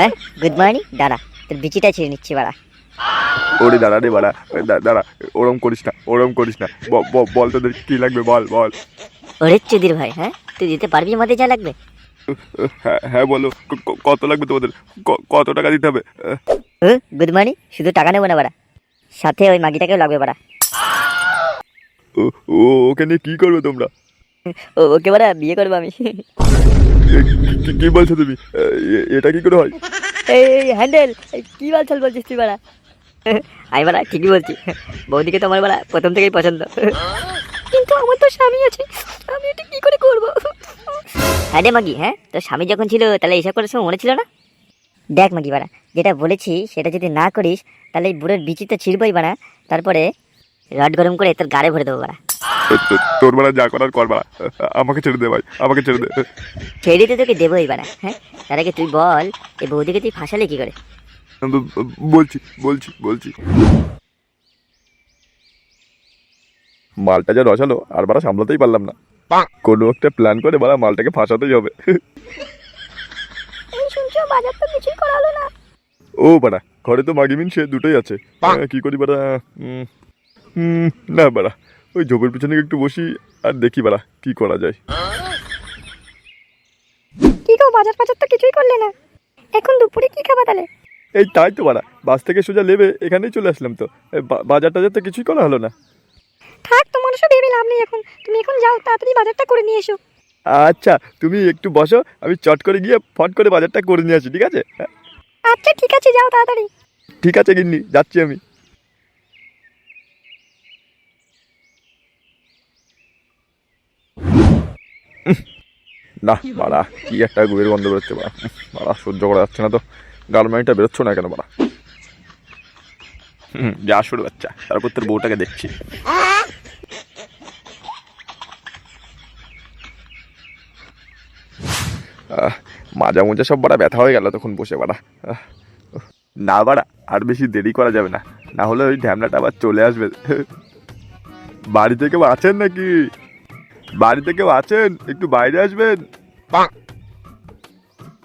হ্যাঁ good morning দাঁড়া তোর বিচিটা ছিঁড়ে নিচ্ছি বাড়া। ওরে দাঁড়া রে বাড়া দাঁড়া ওরম করিস না ওরম করিস না বল তোদের কি লাগবে বল বল। ওরে চুদির ভাই হ্যাঁ তুই দিতে পারবি আমাদের যা লাগবে? হ্যাঁ হ্যাঁ বলো কত লাগবে তোমাদের? কত টাকা দিতে হবে? গুড মর্নিং শুধু টাকা নেব না বাড়া। সাথে ওই মাগিটাকেও লাগবে বাড়া। ও ও ওকে নিয়ে কি করবে তোমরা? ওকে বাড়া বিয়ে করব আমি। কি- বলছো তুমি? এটা কি করে হয়? এই হ্যান্ডেল! কি বালছাল বলছিস তুই বাড়া আমি বাড়া ঠিকই বলছি। বৌদিকে তো আমার বাড়া প্রথম থেকেই পছন্দ। কিন্তু আমার তো স্বামী আছে। আমি এটা কি করে করব? হ্যাঁ রে মাগি হ্যাঁ? তোর স্বামী যখন ছিল, তাহলে এইসব করার সময় মনে ছিল না? দেখ মাগি বাড়া যেটা বলেছি, সেটা যদি না করিস, তাহলে এই বুড়োর বিচি তো ছিড়বই বাড়া তারপরে রড গরম করে তোর গাড়ে ভরে দেবো বাড়া তোর বেলা যা করার কর বাড়া আমাকে ছেড়ে দে ভাই আমাকে ছেড়ে দে। ছেড়ে তো তোকে দেবোই বাড়া হ্যাঁ? তার আগে তুই বল এই বৌদিকে তুই ফাঁসালে কি করে? বলছি বলছি বলছি। মালটা যা রসালো আর বারা সামলাতেই পারলাম না। কোনো একটা প্ল্যান করে বারা মালটাকে ফাঁসাতেই হবে। শুনছো বাজার তো কিছুই করা হলো না। ও বাড়া ঘরে তো মাগি মিনসে দুটোই আছে। হ্যাঁ, কি করি বাড়া? না বাড়া ওই ঝোপের পিছনে একটু বসি আর দেখি বাড়া কি করা যায়। কি গো বাজার বাজার তো কিছুই করলে না। এখন দুপুরে কি খাবা তাহলে এই তাই তো বাড়া বাস থেকে সোজা নেবে এখানেই চলে আসলাম তো। বাজার টাজার তো কিছুই করা হলো না। থাক তোমার সব ভেবে লাভ নেই এখন। তুমি এখন যাও তাড়াতাড়ি বাজারটা করে নিয়ে এসো। আচ্ছা তুমি একটু বসো আমি চট করে গিয়ে ফট করে বাজারটা করে নিয়ে আসি ঠিক আছে? আচ্ছা ঠিক আছে যাও তাড়াতাড়ি। ঠিক আছে গিন্নি যাচ্ছি আমি। না, বাড়া, কি একটা গুয়ের গন্ধ বেরোচ্ছে, বাড়া। বাড়া, সহ্য করা যাচ্ছে না তো। গার্মেন্টটা বেরোচ্ছে না কেন, বাড়া? হুম, যা শুরু, বাচ্চা। তারপর তোর বউটাকে দেখছি। মাজা মোজা সব বাড়া ব্যথা হয়ে গেল তখন বসে, বাড়া। না, বাড়া, আর বেশি দেরি করা যাবে না। না হলে ওই ঢ্যামলাটা আবার চলে আসবে। বাড়িতে কেউ আছেন নাকি? বাড়িতে কেউ আছেন? একটু বাইরে আসবেন?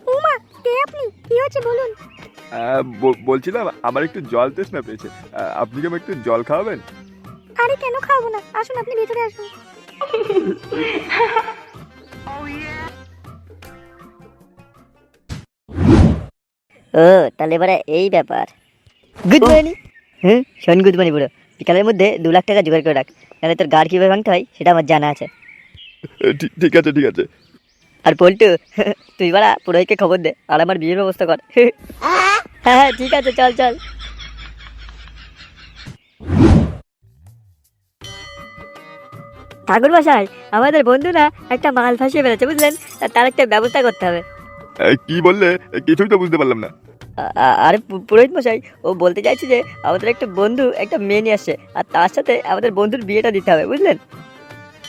উমা কে আপনি? কি হচ্ছে বলুন। ব- বলছিলাম আমার একটু জল তেষ্টা পেয়েছে। আপনি কি আমাকে একটু জল খাওয়াবেন? আরে কেন খাব না? আসুন আপনি ভেতরে আসুন। ও তাহলে এবারে এই ব্যাপার। গুড মর্নিং হুম শোন গুড মর্নিং বুড়ো। বিকালের মধ্যে দু লাখ টাকা জোগাড় করে রাখ। তাহলে তোর গাড় কীভাবে ভাঙতে হয় সেটা আমার জানা আছে। ঠিক- আছে ঠিক আছে। আর পল্টু তুই বাড়া পুরোহিতকে খবর দে আর আমার বিয়ের ব্যবস্থা কর। হ্যাঁ হ্যাঁ ঠিক আছে চল চল। ঠাকুর মশাই আমাদের বন্ধুরা একটা মাল ফাঁসিয়ে ফেলেছে বুঝলেন? তার একটা ব্যবস্থা করতে হবে। কি বললে? কিছুই তো বুঝতে পারলাম না। আরে পুরোহিত মশাই ও বলতে চাইছে যে আমাদের একটা বন্ধু একটা মেয়ে নিয়ে আসছে আর তার সাথে আমাদের বন্ধুর বিয়েটা দিতে হবে বুঝলেন?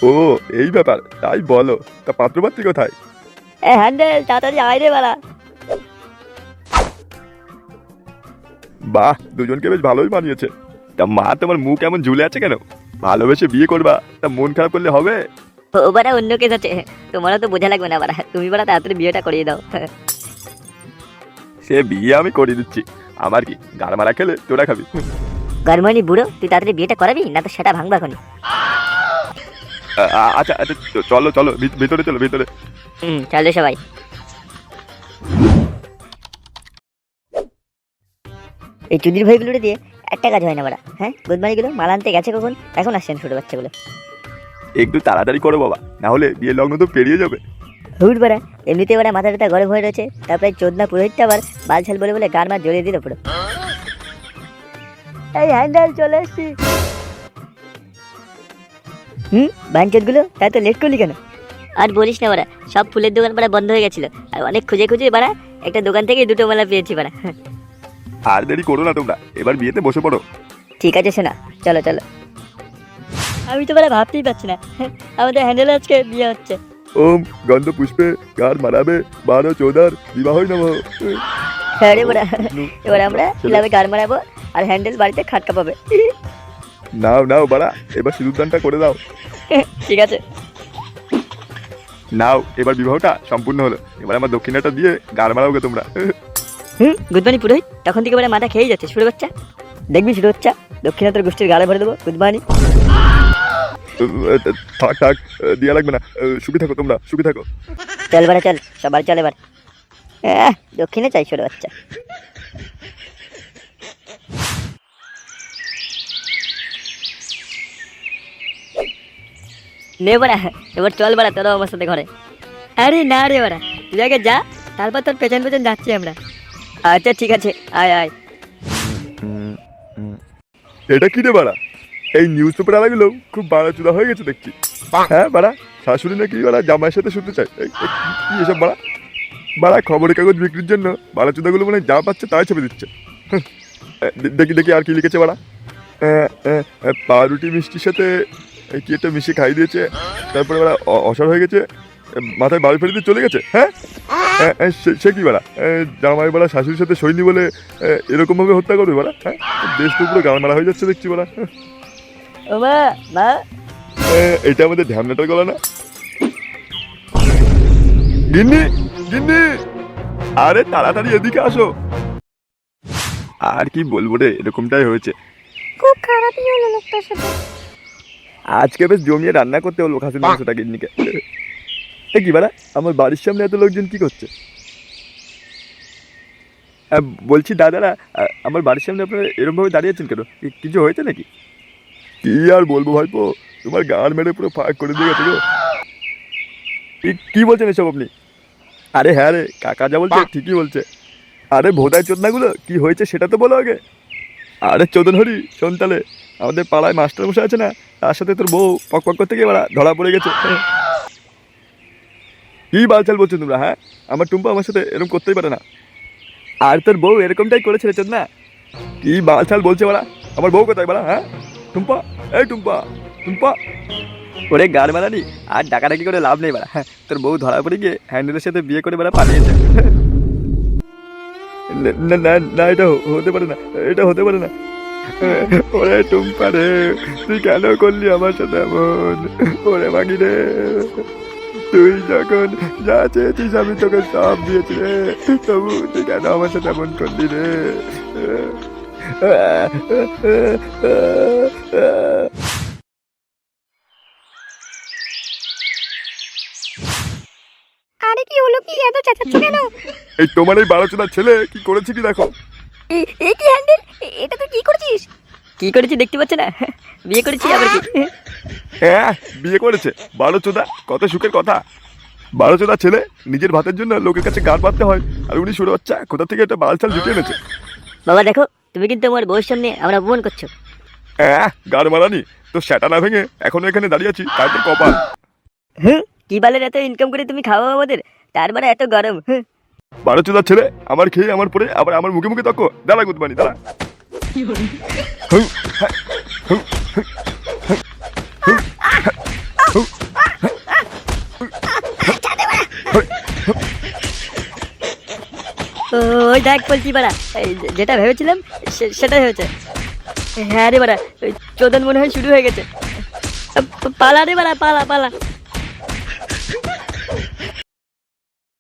ও এই ব্যাপার তাই বলো তা পাত্রপাত্রী কোথায়? এ হ্যান্ডেল তাড়াতাড়ি আয় রে বাড়া। বাহ দুজনকে বেশ ভালোই মানিয়েছে। তা মা তোমার মুখ এমন ঝুলে আছে কেন? ভালোবেসে বিয়ে করবা তা মন খারাপ করলে হবে? ও বাড়া অন্য কেস আছে। তোমারও তো বোঝা লাগবে না বাড়া তুমি বাড়া তাড়াতাড়ি বিয়েটা করিয়ে দাও। সে বিয়ে আমি করিয়ে দিচ্ছি। আমার কি গাড় মারা খেলে তোরা খাবি? গরমানি বুড়ো তুই তাড়াতাড়ি বিয়েটা করাবি না তো সেটা ভাঙবা এখনই। আ- আচ্ছা আচ্ছা চলো চলো ভিত- ভিতরে চলো ভিতরে। হুম চলো সবাই। এই চুদির ভাইগুলো দিয়ে একটা কাজ হয় না বাড়া হ্যাঁ? গুদমানিগুলো মাল আনতে গেছে কখন? এখন আসছেন ছোটো বাচ্চাগুলো। একটু তাড়াতাড়ি করো বাবা না হলে বিয়ে লগ্ন তো পেরিয়ে যাবে। হুট বাড়া এমনিতে বাড়া মাথা টাথা গরম হয়ে রয়েছে তারপরে চোদনা পুরোহিতটা আবার বালছাল বলে বলে গান মার জড়িয়ে দিল পুরো। এই হ্যান্ডেল চলে এসছি। হুম? বাঞ্চতগুলো তাই তো লেট করলি কেন? আর বলিস না বাড়া সব ফুলের দোকান বাড়া বন্ধ হয়ে গেছিল। আর অনেক খুঁজে খুঁজে বাড়া একটা দোকান থেকে দুটো মালা পেয়েছি বাড়া। আর দেরি করো না তোমরা এবার বিয়েতে বসে পড়ো। ঠিক আছে শোনা চলো চলো। আমি তো বাড়া ভাবতেই পারছি না আমাদের হ্যান্ডেল আজকে বিয়ে হচ্ছে। ওম গন্ধ পুষ্পে গার মারাবে বারো চোদার বিবাহই নব। হ্যাঁ রে বাড়া এবার আমরা ক্লাবে গান মারাবো আর হ্যান্ডেল বাড়িতে খাটকা পাবে। নাও নাও বাড়া এবার সিঁদুরদানটা করে দাও। ঠিক আছে। নাও এবার বিবাহটা সম্পূর্ণ হলো। এবার আমার দক্ষিণাটা দিয়ে গার মারাওগে তোমরা। হুম গুদবানি পুরোহিত তখন থেকে বলে মাথা খেয়েই যাচ্ছে শুরু বাচ্চা দেখবি শুরু বাচ্চা দক্ষিণাত্তর গোষ্ঠীর গালে ভরে দেবো গুদবানি থাক থাক দিয়া লাগবে না। সুখী থাকো তোমরা সুখী থাকো। চল বারে চল সবার চল এবার। দক্ষিণে চাই ছোট বাচ্চা। নে বাড়া এবার চল বাড়া তোরা আমার সাথে ঘরে। আরে না রে বাড়া তুই আগে যা তারপর তোর পেছন পেছন যাচ্ছি আমরা। আচ্ছা ঠিক আছে আয় আয়। এটা কি রে বাড়া? এই নিউজ পেপার আলাগুলো খুব বাড়া চুদা হয়ে গেছে দেখছি। হ্যাঁ বাড়া শাশুড়ি নাকি বাড়া জামাইয়ের সাথে শুনতে এই, কি এসব বাড়া? বাড়া খবরের কাগজ বিক্রির জন্য বাড়া চুদাগুলো মানে যা পাচ্ছে তাই ছবি দিচ্ছে। দেখি দেখি আর কি লিখেছে বাড়া। পাউরুটি মিষ্টির সাথে কি একটা মিশিয়ে খাই দিয়েছে? তারপরে বাড়া অ- অসার হয়ে গেছে মাথায় বাড়ি ফেলে দিয়ে চলে গেছে হ্যাঁ? এ, সে- সে কি বাড়া এ, জামাই বাড়া শাশুড়ির সাথে সৈনি বলে এরকমভাবে হত্যা করবে বাড়া হ্যাঁ? দেশ তো পুরো গান মারা হয়ে যাচ্ছে দেখছি বাড়া হ্যাঁ। এটা আমাদের ধ্যামনাটার গলা না? গিন্নি গিন্নি! আরে তাড়াতাড়ি এদিকে আসো। আর কি বলব রে এরকমটাই হয়েছে। খুব খারাপই হলো লোকটার সাথে। আজকে বেশ জমিয়ে রান্না করতে হলো খাসির মাংসটা গিন্নিকে। এ কি বাড়া? আমার বাড়ির সামনে এত লোকজন কি করছে? বলছি দাদারা আমার বাড়ির সামনে আপনারা এরকমভাবে দাঁড়িয়েছেন কেন? কিছু হয়েছে নাকি? কি আর বলব ভাইপো? তোমার গান মেরে পুরো ফাঁক করে দিয়ে গেছে গো। কি- বলছেন এসব আপনি? আরে হ্যাঁ রে কাকা যা বলছে ঠিকই বলছে। আরে ভোদাই চোদনাগুলো কি হয়েছে সেটা তো বলো আগে। আরে চোদন হরি শোন তাহলে আমাদের পাড়ায় মাস্টার বসে আছে না, তার সাথে তোর বউ পক পক করতে গিয়ে ধরা পড়ে গেছে। কি বালচাল বলছো তোমরা হ্যাঁ? আমার টুম্পা আমার সাথে এরকম করতেই পারে না। আর তোর বউ এরকমটাই করেছে রে চোদ না কি বালচাল বলছে বাড়া আমার বউ কোথায় বাড়া হ্যাঁ? টুম্পা? এই টুম্পা টুম্পা। ওরে গার মারানি আর ডাকাডাকি করে লাভ নেই বাড়া হ্যাঁ? তোর বউ ধরা পড়ে গিয়ে হ্যান্ডেলের সাথে বিয়ে করে বাড়া পালিয়েছে। না না, এটা হতে পারে না, এটা হতে পারে না। ওরে টুম্পা রে তুই কেন করলি আমার সাথে এমন? ওরে মাগি রে তুই যখন যা চেয়েছিস আমি তোকে সব দিয়েছি রে তবু তুই কেন আমার সাথে এমন করলি রে? আরে কি হলো কি এত চেঁচাচ্ছ কেন? এই তোমার এই বারোচনার ছেলে কি করেছে কি দেখো এ- এ কি হ্যান্ডেল এটা তুই কি করছিস কি করেছি দেখতে পাচ্ছ না? বিয়ে করেছি আবার কি? হ্যাঁ বিয়ে করেছে। বারো চোদা কত সুখের কথা। বারো চোদা ছেলে নিজের ভাতের জন্য লোকের কাছে গান পাততে হয় আর উনি শুরু বাচ্চা কোথা থেকে একটা বাল চাল জুটিয়ে এনেছে? বাবা দেখো তুমি কিন্তু আমার বউয়ের সামনে আমরা অপমান করছ। হ্যাঁ গান মারানি তো সেটা না ভেঙে এখনও এখানে দাঁড়িয়ে আছি তাই তো কপাল। হুম? কি বালের এত ইনকাম করে তুমি খাওয়া আমাদের? তারপরে এত গরম হুম? বারো চোদা ছেলে আমার খেয়ে আমার পরে আবার আমার মুখে মুখে তক্ক। দাঁড়া গুদবানি দাঁড়া। ওই দেখ বলছি বাড়া যেটা ভেবেছিলাম সেটাই হয়েছে। হ্যাঁ রে বাড়া চোদন মনে হয় শুরু হয়ে গেছে। পালা রে বাড়া, পালা পালা।